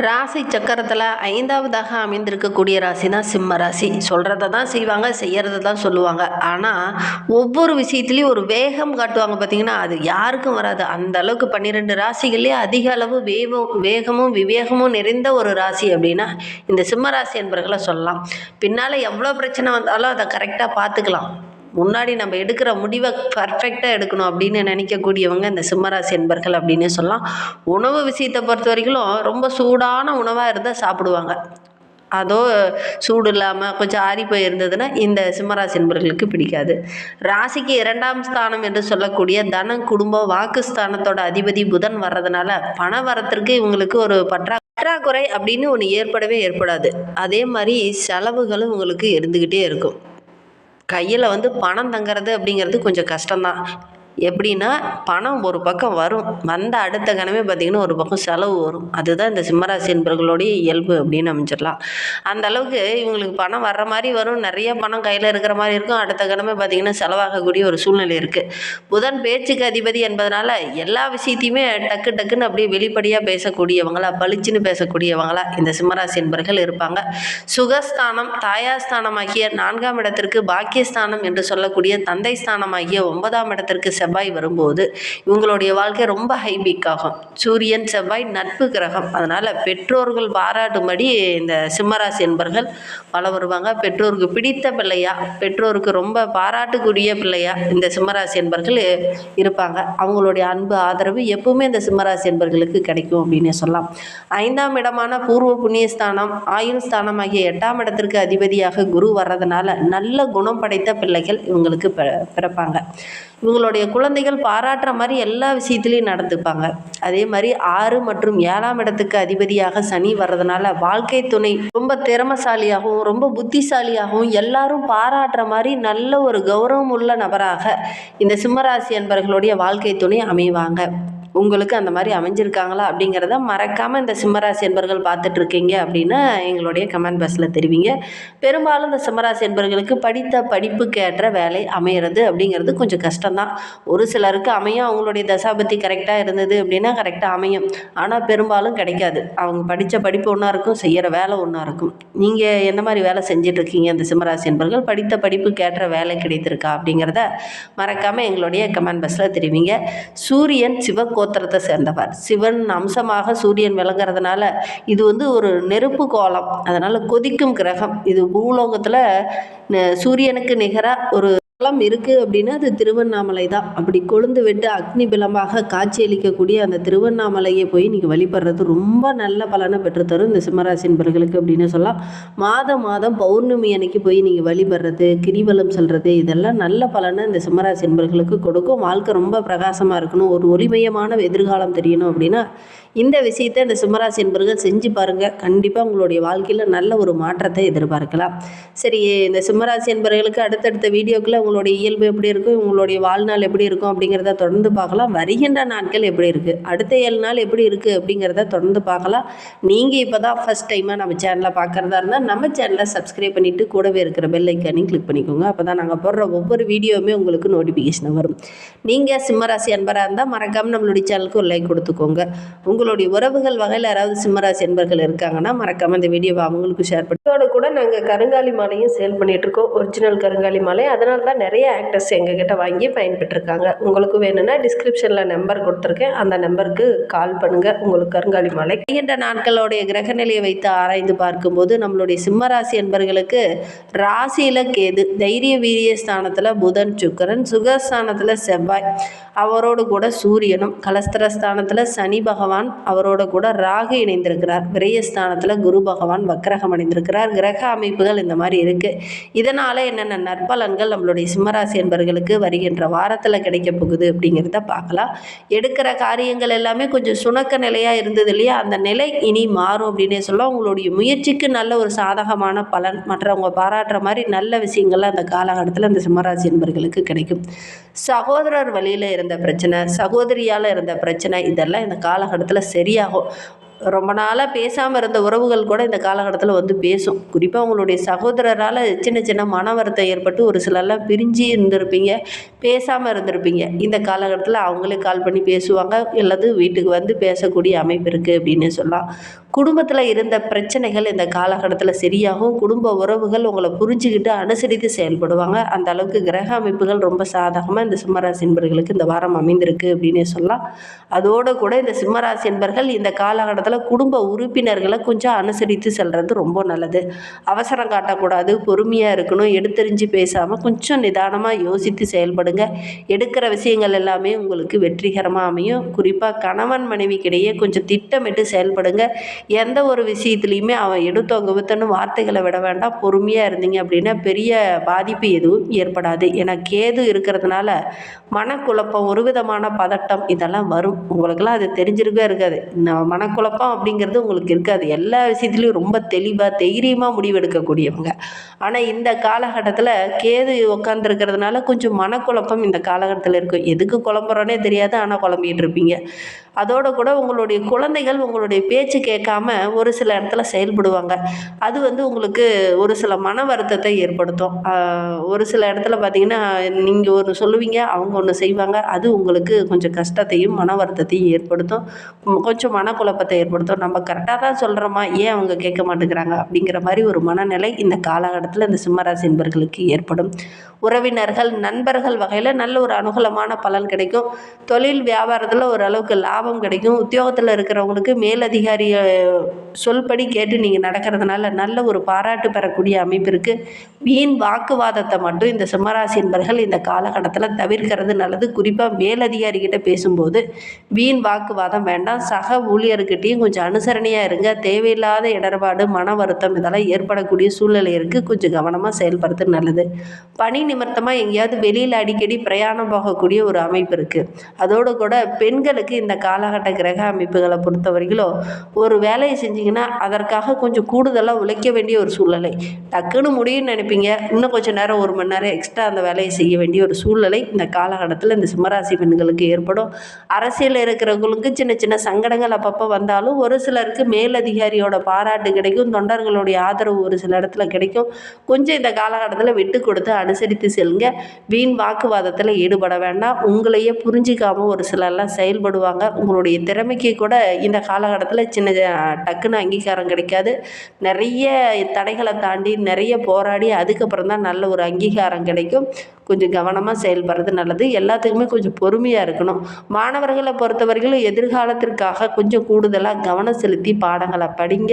ராசி சக்கரத்தில் ஐந்தாவதாக அமைந்திருக்கக்கூடிய ராசி தான் சிம்ம ராசி. சொல்கிறத தான் செய்வாங்க செய்கிறத தான் சொல்லுவாங்க. ஆனால் ஒவ்வொரு விஷயத்துலையும் ஒரு வேகம் காட்டுவாங்க பார்த்தீங்கன்னா அது யாருக்கும் வராது. அந்த அளவுக்கு பன்னிரெண்டு ராசிகள்லேயே அதிக அளவு வேகம் வேகமும் விவேகமும் நிறைந்த ஒரு ராசி அப்படின்னா இந்த சிம்ம ராசி என்பர்களை சொல்லலாம். பின்னால் எவ்வளோ பிரச்சனை வந்தாலும் அதை கரெக்டாக பார்த்துக்கலாம். முன்னாடி நம்ம எடுக்கிற முடிவை பர்ஃபெக்டாக எடுக்கணும் அப்படின்னு நினைக்கக்கூடியவங்க இந்த சிம்மராசி என்பர்கள் அப்படின்னு சொல்லலாம். உணவு விஷயத்தை பொறுத்த வரைக்கும் ரொம்ப சூடான உணவாக இருந்தால் சாப்பிடுவாங்க. அதோ சூடு இல்லாமல் கொஞ்சம் ஆறி போய் இருந்ததுன்னா இந்த சிம்மராசி என்பர்களுக்கு பிடிக்காது. ராசிக்கு இரண்டாம் ஸ்தானம் என்று சொல்லக்கூடிய தனம் குடும்பம் வாக்குஸ்தானத்தோட அதிபதி புதன் வர்றதுனால பண வரத்திற்கு இவங்களுக்கு ஒரு பற்றா பற்றாக்குறை அப்படின்னு ஒன்று ஏற்படவே ஏற்படாது. அதே மாதிரி செலவுகளும் உங்களுக்கு இருந்துக்கிட்டே இருக்கும். கையில் வந்து பணம் தங்கிறது அப்படிங்கிறது கொஞ்சம் கஷ்டம்தான். எப்படின்னா பணம் ஒரு பக்கம் வரும். வந்த அடுத்த கணமே பார்த்திங்கன்னா ஒரு பக்கம் செலவு வரும். அதுதான் இந்த சிம்மராசி என்பர்களுடைய இயல்பு அப்படின்னு அமைஞ்சிடலாம். அந்த அளவுக்கு இவங்களுக்கு பணம் வர்ற மாதிரி வரும். நிறைய பணம் கையில் இருக்கிற மாதிரி இருக்கும். அடுத்த கணமே பார்த்திங்கன்னா செலவாகக்கூடிய ஒரு சூழ்நிலை இருக்குது புதன் பேச்சுக்கு அதிபதி என்பதனால எல்லா விஷயத்தையுமே டக்கு டக்குன்னு அப்படியே வெளிப்படையாக பேசக்கூடியவங்களா பளிச்சுன்னு பேசக்கூடியவங்களா இந்த சிம்மராசி என்பர்கள் இருப்பாங்க. சுகஸ்தானம் தாயாஸ்தானமாகிய நான்காம் இடத்திற்கு பாக்கியஸ்தானம் என்று சொல்லக்கூடிய தந்தை ஸ்தானமாகிய ஒன்பதாம் இடத்திற்கு செவ்வாய் வரும்போது இவங்களுடைய வாழ்க்கை ரொம்ப ஹைபிக் ஆகும். சூரியன் செவ்வாய் நட்பு கிரகம். அதனால் பெற்றோர்கள் பாராட்டும்படி இந்த சிம்மராசி என்பர்கள் பல வருவாங்க. பெற்றோருக்கு பிடித்த பிள்ளையா பெற்றோருக்கு ரொம்ப பாராட்டுக்குரிய பிள்ளையா இந்த சிம்மராசி என்பர்கள் இருப்பாங்க. அவங்களுடைய அன்பு ஆதரவு எப்பவுமே இந்த சிம்மராசி என்பர்களுக்கு கிடைக்கும் அப்படின்னு சொல்லலாம். ஐந்தாம் இடமான பூர்வ புண்ணியஸ்தானம் ஆயுள் ஸ்தானம் ஆகிய எட்டாம் இடத்திற்கு அதிபதியாக குரு வர்றதுனால நல்ல குணம் படைத்த பிள்ளைகள் இவங்களுக்கு பிற- பிறப்பாங்க. இவங்களுடைய குழந்தைகள் பாராட்டுற மாதிரி எல்லா விஷயத்துலையும் நடந்துப்பாங்க. அதே மாதிரி ஆறு மற்றும் ஏழாம் இடத்துக்கு அதிபதியாக சனி வர்றதுனால வாழ்க்கை துணை ரொம்ப திறமசாலியாகவும் ரொம்ப புத்திசாலியாகவும் எல்லாரும் பாராட்டுற மாதிரி நல்ல ஒரு கௌரவம் உள்ள நபராக இந்த சிம்மராசி அன்பர்களுடைய வாழ்க்கை துணை அமைவாங்க. உங்களுக்கு அந்த மாதிரி அமைஞ்சிருக்காங்களா அப்படிங்கிறத மறக்காமல் இந்த சிம்மராசி என்பர்கள் பார்த்துட்டு இருக்கீங்க அப்படின்னா எங்களுடைய கமெண்ட் பாக்ஸில் தெரிவிங்க. பெரும்பாலும் இந்த சிம்மராசி என்பர்களுக்கு படித்த படிப்புக்கு ஏற்ற வேலை அமையிறது அப்படிங்கிறது கொஞ்சம் கஷ்டம்தான். ஒரு சிலருக்கு அமையும் அவங்களுடைய தசாபத்தி கரெக்டாக இருந்தது அப்படின்னா கரெக்டாக அமையும். ஆனால் பெரும்பாலும் கிடைக்காது. அவங்க படித்த படிப்பு ஒன்றா இருக்கும் செய்கிற வேலை ஒன்றா இருக்கும். நீங்கள் எந்த மாதிரி வேலை செஞ்சிட்ருக்கீங்க அந்த சிம்மராசி என்பர்கள்? படித்த படிப்புக்கேற்ற வேலை கிடைத்திருக்கா அப்படிங்கிறத மறக்காமல் எங்களுடைய கமெண்ட் பாக்ஸில் தெரிவிங்க. சூரியன் கோத்திரத்தை சேர்ந்தவர். சிவன் அம்சமாக சூரியன் விளங்குறதுனால இது வந்து ஒரு நெருப்பு கோலம். அதனால் கொதிக்கும் கிரகம். இது பூலோகத்தில் ந- சூரியனுக்கு நிகராக ஒரு பலம் இருக்குது அப்படின்னா அது திருவண்ணாமலை தான். அப்படி கொழுந்து விட்டு அக்னி பிலமாக காட்சியளிக்கக்கூடிய அந்த திருவண்ணாமலையை போய் நீங்கள் வழிபடுறது ரொம்ப நல்ல பலனை பெற்றுத்தரும் இந்த சிம்மராசி என்பர்களுக்கு அப்படின்னு சொல்லலாம். மாதம் மாதம் பௌர்ணமி அன்னைக்கு போய் நீங்கள் வழிபடுறது கிரிவலம் செல்வது இதெல்லாம் நல்ல பலனை இந்த சிம்மராசி என்பர்களுக்கு கொடுக்கும். வாழ்க்கை ரொம்ப பிரகாசமாக இருக்கணும். ஒரு ஒளிமயமான எதிர்காலம் தெரியணும் அப்படின்னா இந்த விஷயத்தை இந்த சிம்மராசி என்பர்கள் செஞ்சு பாருங்கள் கண்டிப்பாக உங்களுடைய வாழ்க்கையில் நல்ல ஒரு மாற்றத்தை எதிர்பார்க்கலாம். சரி இந்த சிம்மராசி என்பவர்களுக்கு அடுத்தடுத்த வீடியோக்களை உங்களுடைய இயல்பு எப்படி இருக்கும் உங்களுடைய வாழ்நாள் எப்படி இருக்கும்? அப்படிங்கிறத தொடர்ந்து பார்க்கலாம். வருகின்ற நாட்கள் எப்படி இருக்குது அடுத்த ஏழு நாள் எப்படி இருக்குது அப்படிங்கிறத தொடர்ந்து பார்க்கலாம். நீங்கள் இப்போ தான் ஃபஸ்ட் டைமாக நம்ம சேனலை பார்க்குறதா இருந்தால் நம்ம சேனலை சப்ஸ்கிரைப் பண்ணிவிட்டு கூடவே இருக்கிற பெல் ஐக்கானையும் கிளிக் பண்ணிக்கோங்க. அப்போ தான் நாங்கள் போடுற ஒவ்வொரு வீடியோவுமே உங்களுக்கு நோட்டிஃபிகேஷன் வரும். நீங்கள் சிம்மராசி அன்பராக இருந்தால் மறக்காமல் நம்மளுடைய சேனலுக்கு ஒரு லைக் கொடுத்துக்கோங்க. உங்களுடைய உறவுகள் வகையில் யாராவது சிம்மராசி என்பர்கள் இருக்காங்கன்னா மறக்காமல் இந்த வீடியோவை அவங்களுக்கு ஷேர் பண்ணி கூட நாங்கள் கருங்காலி மாலையும் சேல் பண்ணிகிட்ருக்கோம் இருக்கோம். ஒரிஜினல் கருங்காலி மாலை. அதனால தான் நிறைய ஆக்டர்ஸ் எங்ககிட்ட வாங்கி பயன்பெற்றிருக்காங்க. உங்களுக்கு வேணும்னா டிஸ்கிரிப்ஷனில் நம்பர் கொடுத்துருக்கேன். அந்த நம்பருக்கு கால் பண்ணுங்கள் உங்களுக்கு கருங்காலி மாலை. என்ற நாட்களுடைய கிரக நிலையை வைத்து ஆராய்ந்து பார்க்கும்போது நம்மளுடைய சிம்மராசி என்பர்களுக்கு ராசியில் கேது தைரிய வீரிய ஸ்தானத்தில் புதன் சுக்கிரன் சுகஸ்தானத்தில் செவ்வாய். அவரோடு கூட சூரியனும் கலஸ்திர ஸ்தானத்தில் சனி பகவான் அவரோட கூட ராகு இணைந்திருக்கிறார். விரயஸ்தானத்தில் குரு பகவான் வக்கரகம் அடைந்திருக்கிறார் கிரக அமைப்புகள் இந்த மாதிரி இருக்குது இதனால் என்னென்ன நற்பலன்கள் நம்மளுடைய சிம்மராசி என்பவர்களுக்கு வருகின்ற வாரத்தில் கிடைக்க போகுது அப்படிங்கிறத பார்க்கலாம். எடுக்கிற காரியங்கள் எல்லாமே கொஞ்சம் சுணக்க நிலையாக இருந்தது இல்லையா? அந்த நிலை இனி மாறும் அப்படின்னே சொல்ல உங்களுடைய முயற்சிக்கு நல்ல ஒரு சாதகமான பலன் மற்றவங்க பாராட்டுற மாதிரி நல்ல விஷயங்கள்லாம் அந்த காலகட்டத்தில் அந்த சிம்மராசி என்பவர்களுக்கு கிடைக்கும். சகோதரர் வழியில் இருந்த பிரச்சனை சகோதரியால் இருந்த பிரச்சனை இதெல்லாம் இந்த காலகட்டத்தில் சரியாகும். ரொம்ப நாளாக பேசாமல் இருந்த உறவுகள் கூட இந்த காலகட்டத்தில் வந்து பேசும். குறிப்பாக உங்களுடைய சகோதரரால் சின்ன சின்ன மன வருத்தம் ஏற்பட்டு ஒரு சிலர்லாம் பிரிஞ்சு இருந்திருப்பீங்க பேசாமல் இருந்திருப்பீங்க. இந்த காலகட்டத்தில் அவங்களே கால் பண்ணி பேசுவாங்க அல்லது வீட்டுக்கு வந்து பேசக்கூடிய அமைப்பு இருக்குது அப்படின்னு சொல்லலாம். குடும்பத்தில் இருந்த பிரச்சனைகள் இந்த காலகட்டத்தில் சரியாகும். குடும்ப உறவுகள் உங்களை புரிஞ்சுக்கிட்டு அனுசரித்து செயல்படுவாங்க. அந்த அளவுக்கு கிரக அமைப்புகள் ரொம்ப சாதகமாக இந்த சிம்மராசி என்பர்களுக்கு இந்த வாரம் அமைந்திருக்கு அப்படின்னு சொல்லலாம். அதோடு கூட இந்த சிம்மராசி என்பர்கள் இந்த காலகட்டத்தில் குடும்ப உறுப்பினர்களை கொஞ்சம் அனுசரித்து செல்கிறது ரொம்ப நல்லது. அவசரம் காட்டக்கூடாது பொறுமையாக இருக்கணும் எடுத்தறிஞ்சு பேசாமல் கொஞ்சம் நிதானமாக யோசித்து செயல்படுங்க. எடுக்கிற விஷயங்கள் எல்லாமே உங்களுக்கு வெற்றிகரமாக அமையும். குறிப்பாக கணவன் மனைவிக்கிடையே கொஞ்சம் திட்டமிட்டு செயல்படுங்க. எந்த ஒரு விஷயத்துலையுமே அவன் எடுத்தவங்க வித்தன்னு வார்த்தைகளை விட வேண்டாம். பொறுமையாக இருந்தீங்க அப்படின்னா பெரிய பாதிப்பு எதுவும் ஏற்படாது. ஏன்னா கேது இருக்கிறதுனால மனக்குழப்பம் ஒரு விதமான பதட்டம் இதெல்லாம் வரும். உங்களுக்கெல்லாம் அது தெரிஞ்சிருக்கவே இருக்காது. மனக்குழப்பம் குழப்பம் அப்படிங்கிறது உங்களுக்கு இருக்காது. எல்லா விஷயத்துலையும் ரொம்ப தெளிவாக தைரியமாக முடிவெடுக்கக்கூடியவங்க. ஆனால் இந்த காலகட்டத்தில் கேது உட்காந்துருக்கிறதுனால கொஞ்சம் மனக்குழப்பம் இந்த காலகட்டத்தில் இருக்கும். எதுக்கு குழம்புறோன்னே தெரியாது ஆனால் குழம்பிகிட்டு இருப்பீங்க. அதோடு கூட உங்களுடைய குழந்தைகள் உங்களுடைய பேச்சு கேட்காம ஒரு சில இடத்துல செயல்படுவாங்க. அது வந்து உங்களுக்கு ஒரு சில மன வருத்தத்தை ஏற்படுத்தும். ஒரு சில இடத்துல பார்த்தீங்கன்னா நீங்கள் ஒன்று சொல்லுவீங்க அவங்க ஒன்று செய்வாங்க. அது உங்களுக்கு கொஞ்சம் கஷ்டத்தையும் மன வருத்தத்தையும் ஏற்படுத்தும். கொஞ்சம் மனக்குழப்பத்தை ஏற்படுத்தும். நம்ம கரெக்டாக தான் சொல்கிறோமா ஏன் அவங்க கேட்க மாட்டேங்கிறாங்க? அப்படிங்கிற மாதிரி ஒரு மனநிலை இந்த காலகட்டத்தில் இந்த சிம்மராசி என்பர்களுக்கு ஏற்படும். உறவினர்கள் நண்பர்கள் வகையில் நல்ல ஒரு அனுகூலமான பலன் கிடைக்கும். தொழில் வியாபாரத்தில் ஓரளவுக்கு லாபம் லாபம் கிடைக்கும். உத்தியோகத்தில் இருக்கிறவங்களுக்கு மேலதிகாரி சொல்படி கேட்டு நீங்கள் நடக்கிறதுனால நல்ல ஒரு பாராட்டு பெறக்கூடிய அமைப்பு இருக்குது வீண் வாக்குவாதத்தை மட்டும் இந்த சிம்மராசி என்பர்கள் இந்த காலகட்டத்தில் தவிர்க்கிறது நல்லது. குறிப்பாக மேலதிகாரிகிட்ட பேசும்போது வீண் வாக்குவாதம் வேண்டாம். சக ஊழியர்கிட்டையும் கொஞ்சம் அனுசரணையாக இருங்க. தேவையில்லாத இடர்பாடு மன வருத்தம் இதெல்லாம் ஏற்படக்கூடிய சூழ்நிலை இருக்குது கொஞ்சம் கவனமாக செயல்படுறது நல்லது. பணி நிமித்தமாக எங்கேயாவது வெளியில் அடிக்கடி பிரயாணம் போகக்கூடிய ஒரு அமைப்பு இருக்குது அதோடு கூட பெண்களுக்கு இந்த காலகட்ட கிரக அமைப்புகளை பொறுத்த வரைக்கும் ஒரு வேலையை செஞ்சீங்கன்னா அதற்காக கொஞ்சம் கூடுதலாக உழைக்க வேண்டிய ஒரு சூழ்நிலை. டக்குன்னு முடியும்னு நினைப்பீங்க. இன்னும் கொஞ்சம் நேரம் ஒரு மணி நேரம் எக்ஸ்ட்ரா அந்த வேலையை செய்ய வேண்டிய ஒரு சூழ்நிலை இந்த காலகட்டத்தில் இந்த சிம்மராசி பெண்களுக்கு ஏற்படும். அரசியலில் இருக்கிறவங்களுக்கு சின்ன சின்ன சங்கடங்கள் அப்பப்போ வந்தாலும் ஒரு சிலருக்கு மேலதிகாரியோட பாராட்டு கிடைக்கும். தொண்டர்களுடைய ஆதரவு ஒரு சில இடத்துல கிடைக்கும். கொஞ்சம் இந்த காலகட்டத்தில் விட்டு கொடுத்து அனுசரித்து செல்லுங்க. வீண் வாக்குவாதத்தில் ஈடுபட வேண்டாம். உங்களையே புரிஞ்சிக்காமல் ஒரு சிலர்லாம் செயல்படுவாங்க. உங்களுடைய திறமைக்கு கூட இந்த காலகட்டத்தில் சின்ன டக்குன்னு அங்கீகாரம் கிடைக்காது. நிறைய தடைகளை தாண்டி நிறைய போராடி அதுக்கப்புறம் தான் நல்ல ஒரு அங்கீகாரம் கிடைக்கும். கொஞ்சம் கவனமாக செயல்படுறது நல்லது. எல்லாத்துக்குமே கொஞ்சம் பொறுமையாக இருக்கணும். மாணவர்களை பொறுத்தவரையிலும் எதிர்காலத்திற்காக கொஞ்சம் கூடுதலாக கவனம் செலுத்தி பாடங்களை படிங்க.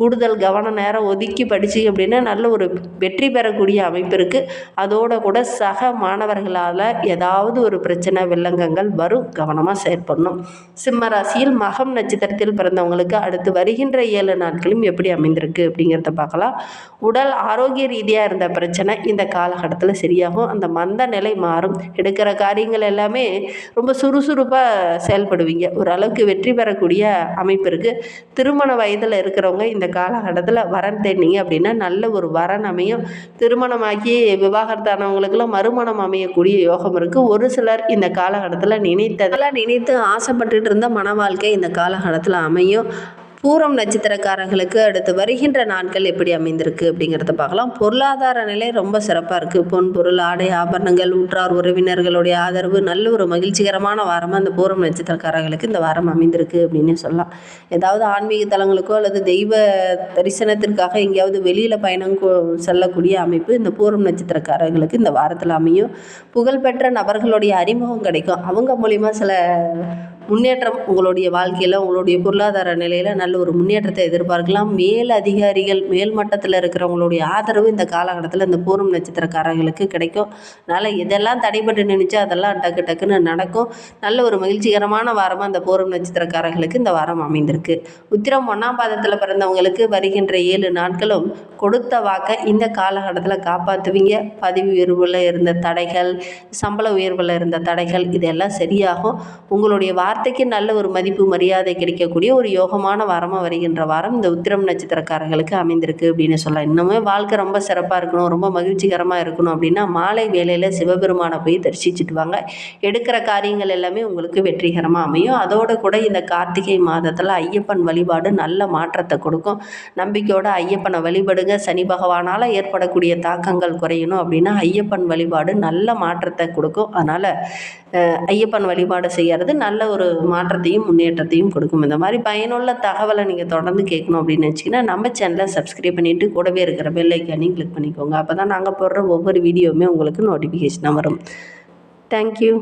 கூடுதல் கவன நேரம் ஒதுக்கி படிச்சிங்க அப்படின்னா நல்ல ஒரு வெற்றி பெறக்கூடிய அமைப்பு இருக்குது அதோட கூட சக மாணவர்களால் ஏதாவது ஒரு பிரச்சனை வில்லங்கங்கள் வரும். கவனமாக செயற்படணும் சிம்ம ராசியில் மகம் நட்சத்திரத்தில் பிறந்தவங்களுக்கு அடுத்து வருகின்ற ஏழு நாட்களும் எப்படி அமைந்திருக்கு அப்படிங்கிறத பார்க்கலாம். உடல் ஆரோக்கிய ரீதியாக இருந்த பிரச்சனை இந்த காலகட்டத்தில் சரியாகும். அந்த மந்த நிலை மாறும். எடுக்கிற காரியங்கள் எல்லாமே ரொம்ப சுறுசுறுப்பாக செயல்படுவீங்க. ஓரளவுக்கு வெற்றி பெறக்கூடிய அமைப்பு இருக்குது திருமண வயதில் இருக்கிறவங்க இந்த காலகட்டத்தில் வரன் தேடினீங்க அப்படின்னா நல்ல ஒரு வரன் அமையும். திருமணமாகி விவாகரத்தானவங்களுக்கெல்லாம் மறுமணம் அமையக்கூடிய யோகம் இருக்குது ஒரு சிலர் இந்த காலகட்டத்தில் நினைத்ததெல்லாம் நினைத்து ஆசைப்பட்டுட்டு இருந்த மன வாழ்க்கை இந்த காலகட்டத்தில் அமையும். பூரம் நட்சத்திரக்காரர்களுக்கு அடுத்து வருகின்ற நாட்கள் எப்படி அமைந்திருக்கு அப்படிங்கிறத பார்க்கலாம். பொருளாதார நிலை ரொம்ப சிறப்பாக இருக்குது பொன் பொருள் ஆடை ஆபரணங்கள் உற்றார் உறவினர்களுடைய ஆதரவு நல்ல ஒரு மகிழ்ச்சிகரமான வாரமாக அந்த பூரம் நட்சத்திரக்காரர்களுக்கு இந்த வாரம் அமைந்திருக்கு அப்படின்னு சொல்லலாம். ஏதாவது ஆன்மீக தலங்களுக்கோ அல்லது தெய்வ தரிசனத்திற்காக எங்கேயாவது வெளியில் பயணம் செல்லக்கூடிய அமைப்பு இந்த பூரம் நட்சத்திரக்காரர்களுக்கு இந்த வாரத்தில் அமையும். புகழ்பெற்ற நபர்களுடைய அறிமுகம் கிடைக்கும். அவங்க மூலிமா சில முன்னேற்றம் உங்களுடைய வாழ்க்கையில் உங்களுடைய பொருளாதார நிலையில் நல்ல ஒரு முன்னேற்றத்தை எதிர்பார்க்கலாம். மேல் அதிகாரிகள் மேல் மட்டத்தில் இருக்கிறவங்களுடைய ஆதரவு இந்த காலகட்டத்தில் இந்த பூரம் நட்சத்திரக்காரர்களுக்கு கிடைக்கும். அதனால் இதெல்லாம் தடைபட்டு நினைச்சா அதெல்லாம் டக்கு டக்குன்னு நடக்கும். நல்ல ஒரு மகிழ்ச்சிகரமான வாரமாக அந்த பூரம் நட்சத்திரக்காரர்களுக்கு இந்த வாரம் அமைந்திருக்கு. உத்திரம் ஒன்றாம் பாதத்தில் பிறந்தவங்களுக்கு வருகின்ற ஏழு நாட்களும் கொடுத்த வாக்கை இந்த காலகட்டத்தில் காப்பாற்றுவீங்க பதவி உயர்வில் இருந்த தடைகள் சம்பள உயர்வில் இருந்த தடைகள் இதெல்லாம் சரியாகும். உங்களுடைய வார்த்தை வார்த்தைக்கு நல்ல ஒரு மதிப்பு மரியாதை கிடைக்கக்கூடிய ஒரு யோகமான வாரமாக வருகின்ற வாரம் இந்த உத்திரம் நட்சத்திரக்காரங்களுக்கு அமைந்திருக்கு அப்படின்னு சொல்லலாம். இன்னுமே வாழ்க்கை ரொம்ப சிறப்பாக இருக்கணும் ரொம்ப மகிழ்ச்சிகரமாக இருக்கணும் அப்படின்னா மாலை வேலையில் சிவபெருமானை போய் தரிசிச்சுட்டு வாங்க. எடுக்கிற காரியங்கள் எல்லாமே உங்களுக்கு வெற்றிகரமாக அமையும். அதோடு கூட இந்த கார்த்திகை மாதத்தில் ஐயப்பன் வழிபாடு நல்ல மாற்றத்தை கொடுக்கும். நம்பிக்கையோட ஐயப்பனை வழிபடுங்க. சனி பகவானால் ஏற்படக்கூடிய தாக்கங்கள் குறையணும் அப்படின்னா ஐயப்பன் வழிபாடு நல்ல மாற்றத்தை கொடுக்கும். அதனால் ஐயப்பன் வழிபாடு செய்கிறது நல்ல ஒரு மாற்றத்தையும் முன்னேற்றத்தையும் கொடுக்கும். இந்த மாதிரி பயனுள்ள தகவலை நீங்கள் தொடர்ந்து கேட்கணும் அப்படின்னு நினச்சிங்கன்னா நம்ம சேனலை சப்ஸ்கிரைப் பண்ணிவிட்டு கூடவே இருக்கிற பெல் ஐக்கானையும் கிளிக் பண்ணிக்கோங்க. அப்போ தான் நாங்கள் போடுற ஒவ்வொரு வீடியோவுமே உங்களுக்கு நோட்டிஃபிகேஷனாக வரும். தேங்க்யூ